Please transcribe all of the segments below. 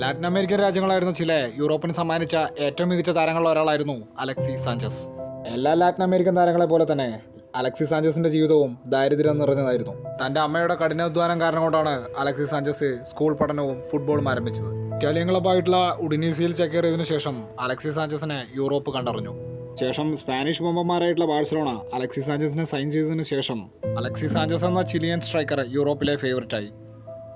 Latin American രാജ്യങ്ങളായിരുന്ന ചില. യൂറോപ്പിന് സമ്മാനിച്ച ഏറ്റവും മികച്ച താരങ്ങളിൽ ഒരാളായിരുന്നു അലക്സി സാഞ്ചസ്. എല്ലാ ലാറ്റിൻ അമേരിക്കൻ താരങ്ങളെ പോലെ തന്നെ അലക്സി സാഞ്ചസിന്റെ ജീവിതവും ദാരിദ്ര്യം നിറഞ്ഞതായിരുന്നു. തന്റെ അമ്മയുടെ കഠിനാധ്വാനം കാരണം കൊണ്ടാണ് അലക്സി സാഞ്ചസ് സ്കൂൾ പഠനവും ഫുട്ബോളും ആരംഭിച്ചത്. ഇറ്റാലിയൻ ക്ലബായിട്ടുള്ള ഉഡിനീസിയിൽ ചേക്കേറിയതിനു ശേഷം അലക്സി സാഞ്ചസിനെ യൂറോപ്പ് കണ്ടറിഞ്ഞു. ശേഷം സ്പാനിഷ് ബോംബന്മാരായിട്ടുള്ള ബാഴ്സലോണ അലക്സി സാഞ്ചസിനെ സൈൻ ചെയ്തതിനു ശേഷം അലക്സി സാഞ്ചസ് എന്ന ചിലിയൻ സ്ട്രൈക്കർ യൂറോപ്പിലെ ഫേവററ്റായി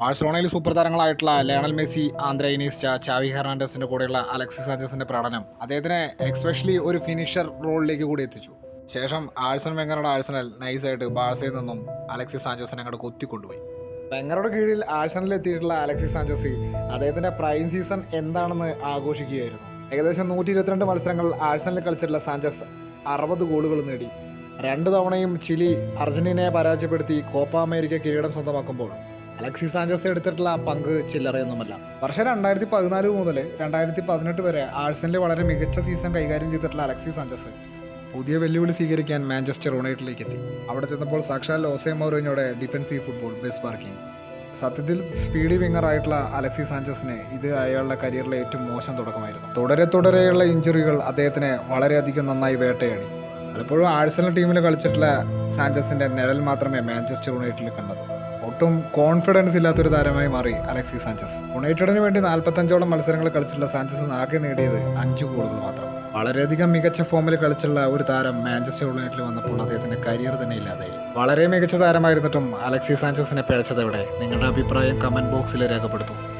ബാഴ്സലോണയിൽ super താരങ്ങളായിട്ടുള്ള Lionel Messi Andres Iniesta Xavi ഹെർണാണ്ടസിന്റെ കൂടെയുള്ള അലക്സിസ് സാഞ്ചസിന്റെ പ്രകടനം അദ്ദേഹത്തിനെ എക്സ്പെഷ്യലി ഒരു ഫിനിഷർ റോളിലേക്ക് കൂടി എത്തിച്ചു. ശേഷം ആഴ്സൺ വെങ്ങറുടെ ആഴ്സണൽ നൈസായിട്ട് ബാഴ്സയിൽ നിന്നും അലക്സിസ് സാഞ്ചസിനെ അങ്ങോട്ട് കൊത്തിക്കൊണ്ടുപോയി. വെങ്ങറുടെ കീഴിൽ ആഴ്സണലിൽ എത്തിയിട്ടുള്ള അലക്സിസ് സാഞ്ചസ് അദ്ദേഹത്തിന്റെ പ്രൈം സീസൺ എന്താണെന്ന് ആഘോഷിക്കുകയായിരുന്നു. ഏകദേശം നൂറ്റി ഇരുപത്തിരണ്ട് മത്സരങ്ങൾ ആഴ്സണലിൽ കളിച്ചിട്ടുള്ള സാഞ്ചസ് അറുപത് ഗോളുകൾ നേടി. രണ്ട് തവണയും ചിലി അർജന്റീനയെ പരാജയപ്പെടുത്തി കോപ്പ അമേരിക്ക കിരീടം സ്വന്തമാക്കുമ്പോൾ അലക്സി സാഞ്ചസ് എടുത്തിട്ടുള്ള പങ്ക് ചില്ലറയൊന്നുമല്ല. വർഷം രണ്ടായിരത്തി പതിനാല് മുതൽ രണ്ടായിരത്തി പതിനെട്ട് വരെ ആഴ്സണലിൽ വളരെ മികച്ച സീസൺ കൈകാര്യം ചെയ്തിട്ടുള്ള അലക്സി സാഞ്ചസ് പുതിയ വെല്ലുവിളി സ്വീകരിക്കാൻ മാഞ്ചസ്റ്റർ യുണൈറ്റഡിലേക്ക് എത്തി അവിടെ ചെന്നപ്പോൾ സാക്ഷാൽ ലോസെ മൗറിനോടെ ഡിഫൻസീവ് ഫുട്ബോൾ ബെസ് പാർക്കിംഗ് സത്യത്തിൽ സ്പീഡി വിങ്ങർ ആയിട്ടുള്ള അലക്സി സാഞ്ചസിന് ഇത് അയാളുടെ കരിയറിലെ ഏറ്റവും മോശം തുടക്കമായിരുന്നു. തുടരെ തുടരെയുള്ള ഇഞ്ചുറികൾ അദ്ദേഹത്തിനെ വളരെയധികം നന്നായി വേട്ടയാടി. പലപ്പോഴും ആഴ്സണൽ ടീമിൽ കളിച്ചിട്ടുള്ള സാഞ്ചസിന്റെ നിഴൽ മാത്രമേ മാഞ്ചസ്റ്റർ യുണൈറ്റഡിൽ കണ്ടത്. ഒട്ടും കോൺഫിഡൻസ് ഇല്ലാത്തൊരു താരമായി മാറി അലക്സി സാഞ്ചസ്. യുണൈറ്റഡിന് വേണ്ടി നാൽപ്പത്തഞ്ചോളം മത്സരങ്ങൾ കളിച്ചിട്ടുള്ള സാഞ്ചസ് ആകെ നേടിയത് അഞ്ച് ഗോളുകൾ മാത്രം. വളരെയധികം മികച്ച ഫോമിൽ കളിച്ചുള്ള ഒരു താരം മാഞ്ചസ്റ്റർ യുണൈറ്റഡിൽ വന്നപ്പോൾ അദ്ദേഹത്തിന്റെ കരിയർ തന്നെ ഇല്ലാതായി. വളരെ മികച്ച താരമായിരുന്നിട്ടും അലക്സി സാഞ്ചസിനെ പിഴച്ചതെവിടെ. നിങ്ങളുടെ അഭിപ്രായം കമന്റ് ബോക്സിൽ രേഖപ്പെടുത്തും.